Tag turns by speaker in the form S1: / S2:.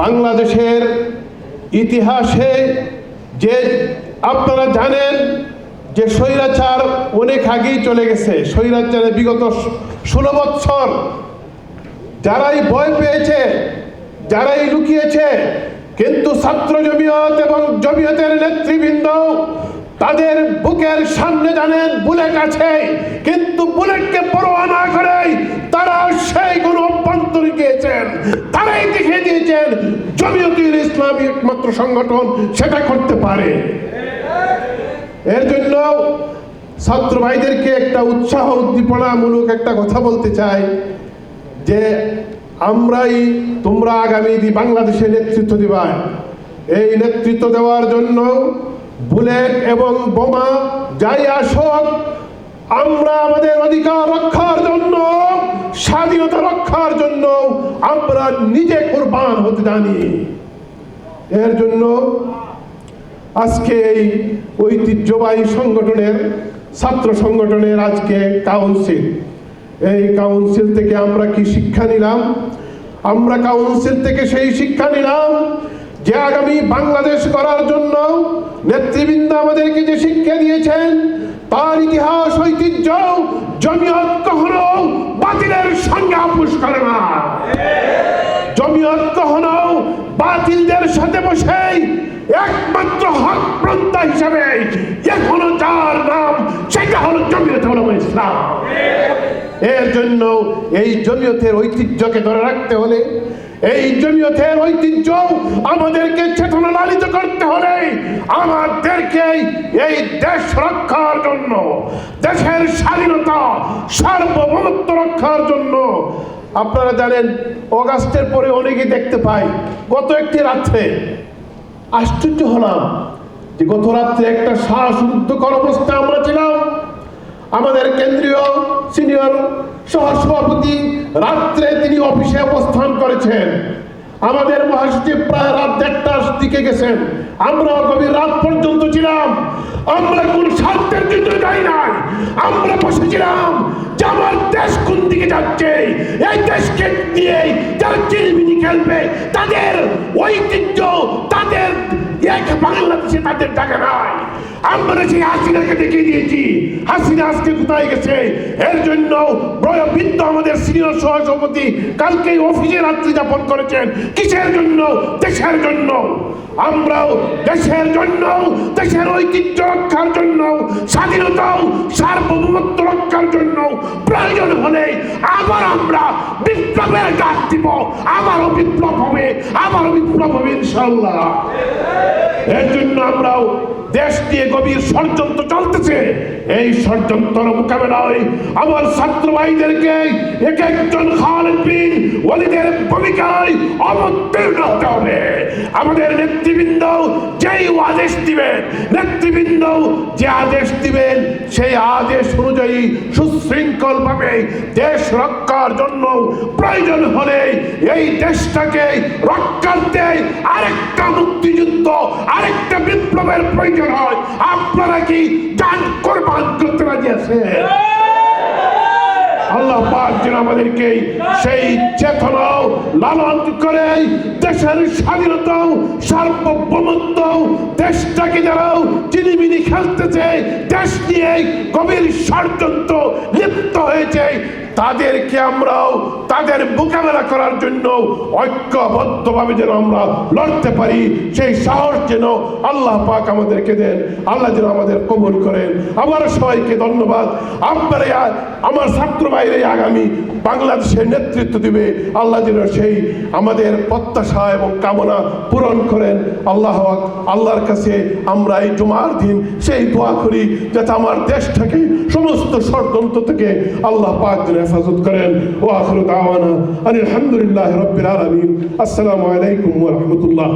S1: বাংলাদেশের ইতিহাসে যে আপনারা জানেন যে স্বৈরাচার অনেক আগেই চলে গেছে। স্বৈরাচারে বিগত ষোলো বৎসর যারাই ভয় পেয়েছে, যারাই লুকিয়েছে, কিন্তু ছাত্র জমিয়ত এবং জমিয়তের নেতৃবৃন্দ তাদের বুকের সামনে জানেন, বুলেট আছে, কিন্তু বুলেটকে পরোয়া না করে তারা সেই কোন অভ্যন্তরে গিয়েছেন তারাই দেখিয়ে দিয়েছেন জমিয়তুল ইসলামী একমাত্র সংগঠন সেটা করতে পারে। এর জন্য ছাত্র ভাইদেরকে একটা উৎসাহ, উদ্দীপনামূলক একটা কথা বলতে চাই যে আমরাই তোমরা আগামী বাংলাদেশে নেতৃত্ব দিবা এই নেতৃত্ব দেওয়ার জন্য বুলেট এবং বোমা যাই আসক, আমরা আমাদের অধিকার রক্ষার জন্য স্বাধীনতা রক্ষার জন্য আমরা নিজে কোরবান হতে জানি। এর জন্য আজকে এই ঐতিহ্যবাহী সংগঠনের, ছাত্র সংগঠনের আজকে কাউন্সিল। এই কাউন্সিল থেকে আমরা কি শিক্ষা নিলাম? আমরা কাউন্সিল থেকে সেই শিক্ষা নিলাম যে আগামী বাংলাদেশ করার জন্য নেতৃবৃন্দ আমাদেরকে যে শিক্ষা দিয়েছেন, তার ইতিহাস, ঐতিহ্য জমিয়ত কখনো সঙ্গে আপোষ করে না। জমি কখনো বাতিলদের সাথে বসে একমাত্র হক প্রন্থা হিসাবে এখনও যার নাম, সেটা হলো জমিয়ত ইসলাম। এর জন্য এই জমিয়তের ঐতিহ্যকে ধরে রাখতে হলে, এই জমিয়তের ঐতিহ্য আমাদেরকে চেতনা লালিত করতে হলে আমাদেরকে এই দেশ রক্ষার জন্য, দেশের স্বাধীনতা, সার্বভৌমত্ব রক্ষার জন্য, আপনারা জানেন, অগাস্টের পরে অনেকে দেখতে পাই গত একটি রাত্রে আশ্চর্য হলাম যে গত রাত্রে একটা শ্বাসরুদ্ধকর অবস্থা আমরা ছিলাম। আমাদের কেন্দ্রীয় সিনিয়র সহসভাপতি রাত্রে তিনি অফিসে অবস্থান করেছেন। আমাদের মহাসচিব প্রায় রাত দেড়টার দিকে গেছেন। আমরা গভীর রাত পর্যন্ত ছিলাম। আমরা কোন স্বার্থের জন্য যাই নাই। আমরা বসেছিলাম যে আমার দেশ কোন দিকে যাচ্ছে। এই দেশকে নিয়ে যারা চিরমিনি খেলবে, তাদের ঐতিহ্য, তাদের এক বাংলাদেশে তাদের জায়গা নাই। আমরা সেই হাসিনাকে দেখিয়ে দিয়েছি, হাসিনা আজকে কোথায় গেছে? এর জন্য বৃদ্ধ আমাদের সিনিয়র সহসভাপতি কালকে অফিসে রাত্রি যাপন করেছেন। কিসের জন্য? দেশের জন্য। আমরাও দেশের জন্য, দেশের ঐতিহ্য রক্ষার জন্য স্বাধীনতা সার্বভৌমত্ব রক্ষার জন্য প্রয়োজন হলে আবার আমরা বিপ্লবের ডাক দিব। আবারও বিপ্লব হবে, আবারও বিপ্লব হবে ইনশাল্লাহ এর জন্য আমরাও দেশ দিয়ে গভীর ষড়যন্ত্র চলতেছে। এই ষড়যন্ত্র মোকাবেলায় আমার ছাত্র ভাইদেরকে এক একজন খালেদ বিন ভূমিকায় অবতীর্ণ হতে হবে। আমাদের নেতৃবৃন্দ যেই আদেশ দিবেন নেতৃবৃন্দ যে আদেশ দিবেন, সেই আদেশ অনুযায়ী সুশৃঙ্খল ভাবে দেশ রক্ষার জন্য প্রয়োজন হলে এই দেশটাকে রক্ষার্থে আরেকটা মুক্তিযুদ্ধ, আরেকটা বিপ্লবের প্রয়োজন হয়। আপনারা কি গান কোরবান করতে রাজি আছেন আল্লাহ আমাদেরকে সেই চেতনাও লালন করে দেশের স্বাধীনতাও সার্বভৌমত্ব, দেশটাকে যারাও চিনিমিনি খেলতেছে, দেশ নিয়ে গভীর ষড়যন্ত্র লিপ্ত হয়েছে। তাদেরকে আমরাও তাদের মোকাবেলা করার জন্য ঐক্যবদ্ধভাবে যেন আমরা লড়তে পারি, সেই সাহস যেন আল্লাহ পাক আমাদেরকে দেন। আল্লাহ যেন আমাদের কবুল করেন। আমার সবাইকে ধন্যবাদ। আপনারা আমার ছাত্র বাইরে আগামী বাংলাদেশের নেতৃত্ব দিবে। আল্লাহ যেন সেই আমাদের প্রত্যাশা এবং কামনা পূরণ করেন। আল্লাহ আল্লাহর কাছে আমরা এই জুমার দিন সেই দোয়া করি, যাতে আমার দেশটাকে সমস্ত ষড়যন্ত্র থেকে আল্লাহ পাক যেন হেফাজত করেন ও আখরু দাওয়ানা আলহামদুলিল্লাহ রব্বিল আলামিন আসসালামু আলাইকুম ওয়া রাহমাতুল্লাহ